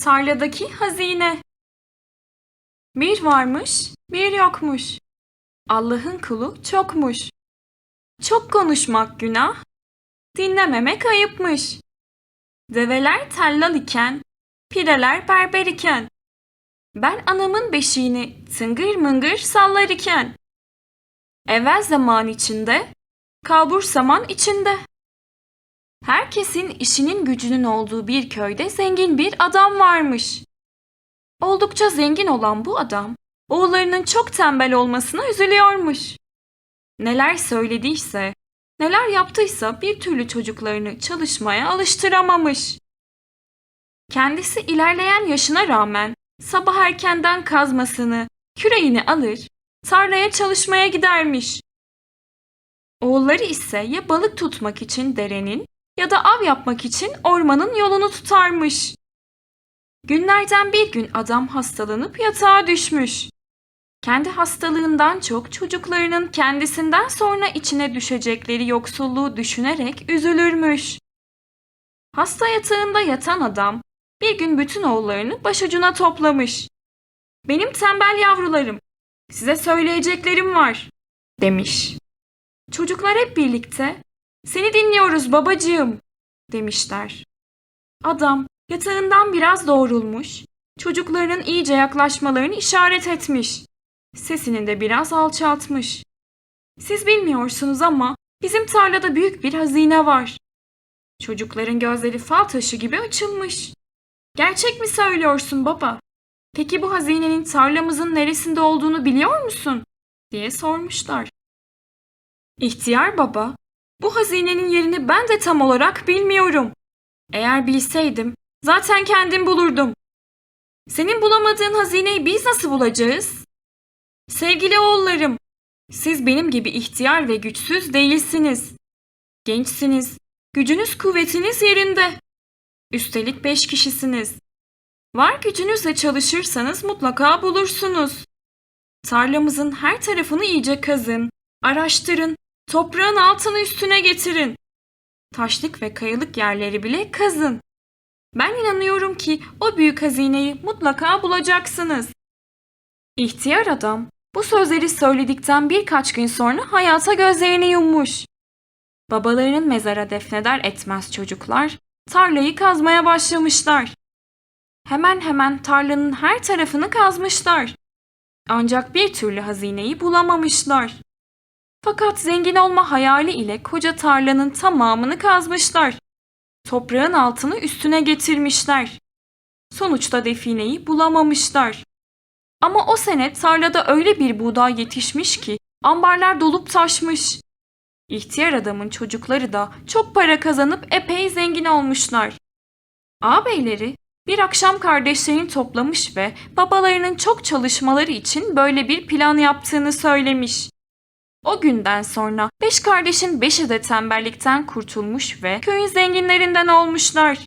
Tarladaki hazine. Bir varmış, bir yokmuş. Allah'ın kulu çokmuş. Çok konuşmak günah, dinlememek ayıpmış. Develer tellal iken, pireler berber iken. Ben anamın beşiğini tıngır mıngır sallar iken. Evvel zaman içinde, kalbur saman içinde. Herkesin işinin gücünün olduğu bir köyde zengin bir adam varmış. Oldukça zengin olan bu adam, oğullarının çok tembel olmasına üzülüyormuş. Neler söylediyse, neler yaptıysa bir türlü çocuklarını çalışmaya alıştıramamış. Kendisi ilerleyen yaşına rağmen sabah erkenden kazmasını, küreğini alır, tarlaya çalışmaya gidermiş. Oğulları ise ya balık tutmak için derenin ya da av yapmak için ormanın yolunu tutarmış. Günlerden bir gün adam hastalanıp yatağa düşmüş. Kendi hastalığından çok çocuklarının kendisinden sonra içine düşecekleri yoksulluğu düşünerek üzülürmüş. Hasta yatağında yatan adam bir gün bütün oğullarını başucuna toplamış. Benim tembel yavrularım, size söyleyeceklerim var, demiş. Çocuklar hep birlikte, seni dinliyoruz babacığım, demişler. Adam yatağından biraz doğrulmuş, çocukların iyice yaklaşmalarını işaret etmiş. Sesini de biraz alçaltmış. Siz bilmiyorsunuz ama bizim tarlada büyük bir hazine var. Çocukların gözleri fal taşı gibi açılmış. Gerçek mi söylüyorsun baba? Peki bu hazinenin tarlamızın neresinde olduğunu biliyor musun? diye sormuşlar. İhtiyar baba, bu hazinenin yerini ben de tam olarak bilmiyorum. Eğer bilseydim zaten kendim bulurdum. Senin bulamadığın hazineyi biz nasıl bulacağız? Sevgili oğullarım, siz benim gibi ihtiyar ve güçsüz değilsiniz. Gençsiniz, gücünüz kuvvetiniz yerinde. Üstelik beş kişisiniz. Var gücünüzle çalışırsanız mutlaka bulursunuz. Tarlamızın her tarafını iyice kazın, araştırın, toprağın altını üstüne getirin. Taşlık ve kayalık yerleri bile kazın. Ben inanıyorum ki o büyük hazineyi mutlaka bulacaksınız. İhtiyar adam bu sözleri söyledikten birkaç gün sonra hayata gözlerini yummuş. Babalarının mezara defneder etmez çocuklar tarlayı kazmaya başlamışlar. Hemen hemen tarlanın her tarafını kazmışlar. Ancak bir türlü hazineyi bulamamışlar. Fakat zengin olma hayali ile koca tarlanın tamamını kazmışlar. Toprağın altını üstüne getirmişler. Sonuçta defineyi bulamamışlar. Ama o sene tarlada öyle bir buğday yetişmiş ki ambarlar dolup taşmış. İhtiyar adamın çocukları da çok para kazanıp epey zengin olmuşlar. Ağabeyleri bir akşam kardeşlerini toplamış ve babalarının çok çalışmaları için böyle bir plan yaptığını söylemiş. O günden sonra beş kardeşin beşi de tembellikten kurtulmuş ve köyün zenginlerinden olmuşlar.